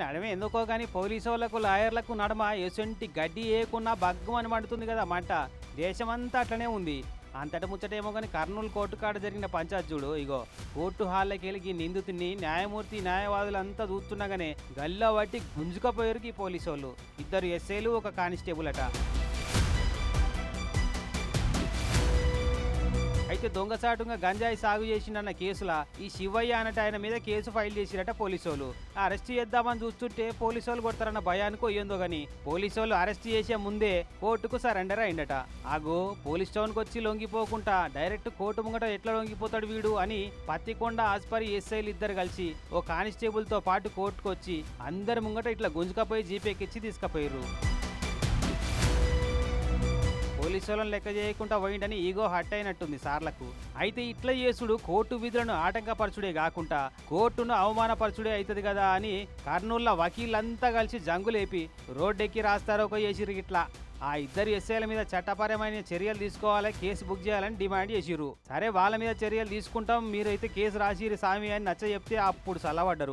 నడమే ఎందుకో కానీ పోలీసు వాళ్ళకు లాయర్లకు నడమ ఎసొంటి గడ్డి ఏకున్నా బగ్గం అని మండుతుంది కదా మంట. దేశమంతా అట్లనే ఉంది. అంతట ముచ్చటేమో కానీ కర్నూలు కోర్టు కాడ జరిగిన పంచాయత్ చూడు ఇగో. కోర్టు హాల్లోకి వెళ్ళి నిందితుడిని న్యాయమూర్తి న్యాయవాదులంతా చూస్తుండగానే గల్లా పట్టి గుంజుకపోయారు ఈ పోలీసు వాళ్ళు ఇద్దరు ఎస్ఐలు ఒక కానిస్టేబుల్ అట. అయితే దొంగసాటుగా గంజాయి సాగు చేసిండన్న కేసుల ఈ శివయ్య అనట ఆయన మీద కేసు ఫైల్ చేసిరట పోలీసు వాళ్ళు అరెస్ట్ చేద్దామని చూస్తుంటే పోలీసు వాళ్ళు కొడతారన్న భయానికో ఏందో గాని పోలీసు వాళ్ళు అరెస్ట్ చేసే ముందే కోర్టుకు సరెండర్ అయిందట ఆగో పోలీస్ స్టేషన్కి వచ్చి లొంగిపోకుండా డైరెక్ట్ కోర్టు ముంగట ఎట్లా లొంగిపోతాడు వీడు అని పత్తికొండ ఆస్పరి ఎస్ఐలు ఇద్దరు కలిసి ఓ కానిస్టేబుల్తో పాటు కోర్టుకు వచ్చి అందరి ముంగట ఇట్లా గుంజుకపోయి జీపేకిచ్చి తీసుకుపోయారు పోలీసు లెక్క చేయకుండా పోయిండని ఈగో హట్ అయినట్టుంది సార్లకు. అయితే ఇట్లా చేసుడు కోర్టు విధులను ఆటంకపరచుడే కాకుండా కోర్టును అవమానపరచుడే అవుతుంది కదా అని కర్నూల్లో వకీలంతా కలిసి జంగులేపి రోడ్డెక్కి రాస్తారోకో చేసిరు ఇట్లా. ఆ ఇద్దరు ఎస్ఐల మీద చట్టపరమైన చర్యలు తీసుకోవాలి కేసు బుక్ చేయాలని డిమాండ్ చేసిరు సరే వాళ్ళ మీద చర్యలు తీసుకుంటాం మీరైతే కేసు రాసిరు సామి అని నచ్చ చెప్తే అప్పుడు చల్లబడ్డరు